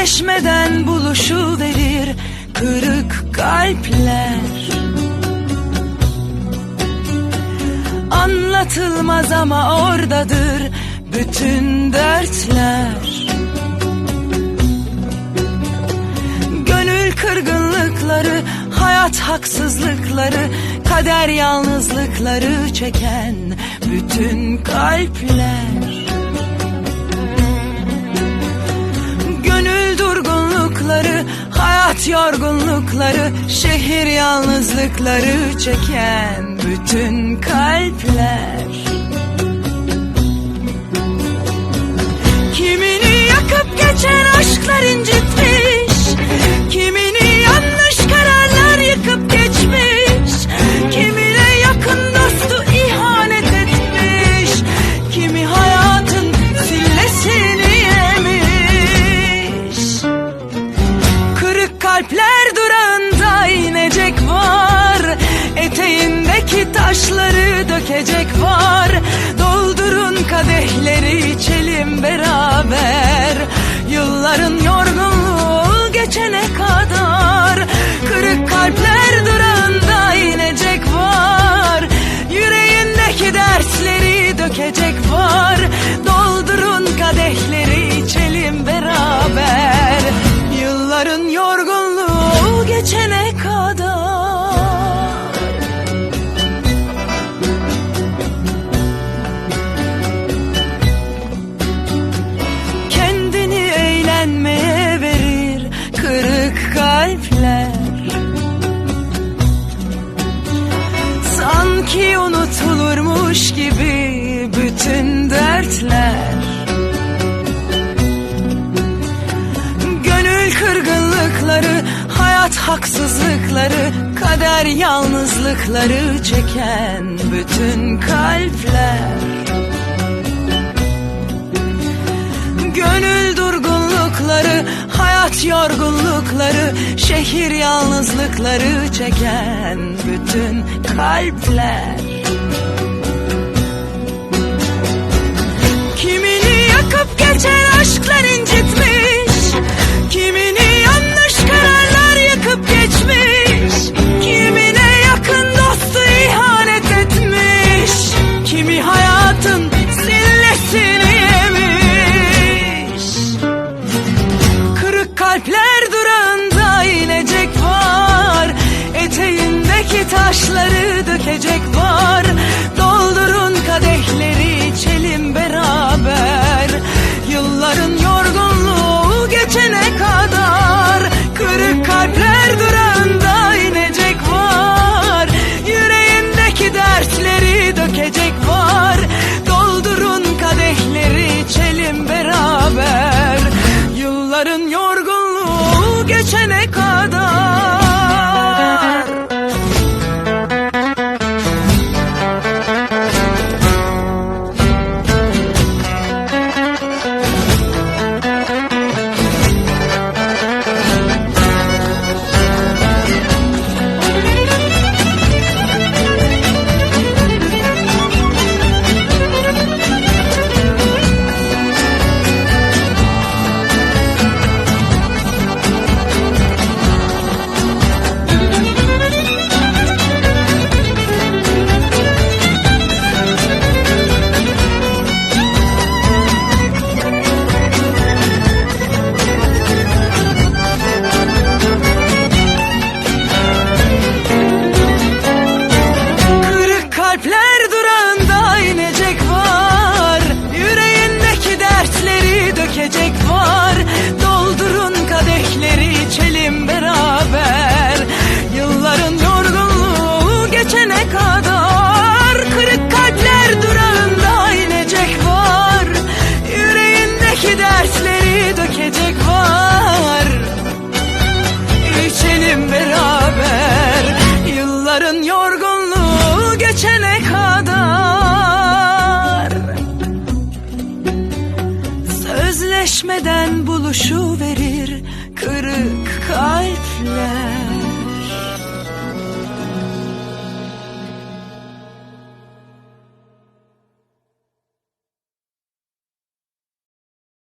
Sözleşmeden buluşu verir kırık kalpler Anlatılmaz ama oradadır bütün dertler Gönül kırgınlıkları, hayat haksızlıkları, kader yalnızlıkları çeken bütün kalpler. Durgunlukları, hayat yorgunlukları, şehir yalnızlıkları çeken bütün kalpler. Dökecek var. Doldurun kadehleri içelim beraber. Yılların yorgunluğu geçene kadar. Kırık kalpler durağında inecek var. Yüreğindeki dersleri dökecek var. Doldurun kadehleri içelim beraber. Yılların yorgunluğu geçene kadar kalpler Sanki unutulurmuş gibi bütün dertler Gönül kırgınlıkları, hayat haksızlıkları, kader yalnızlıkları çeken bütün kalpler. Gönül durgunlukları, hayat yorgunlukları, şehir yalnızlıkları çeken bütün kalpler. Geçmeden buluşu verir kırık kalpler.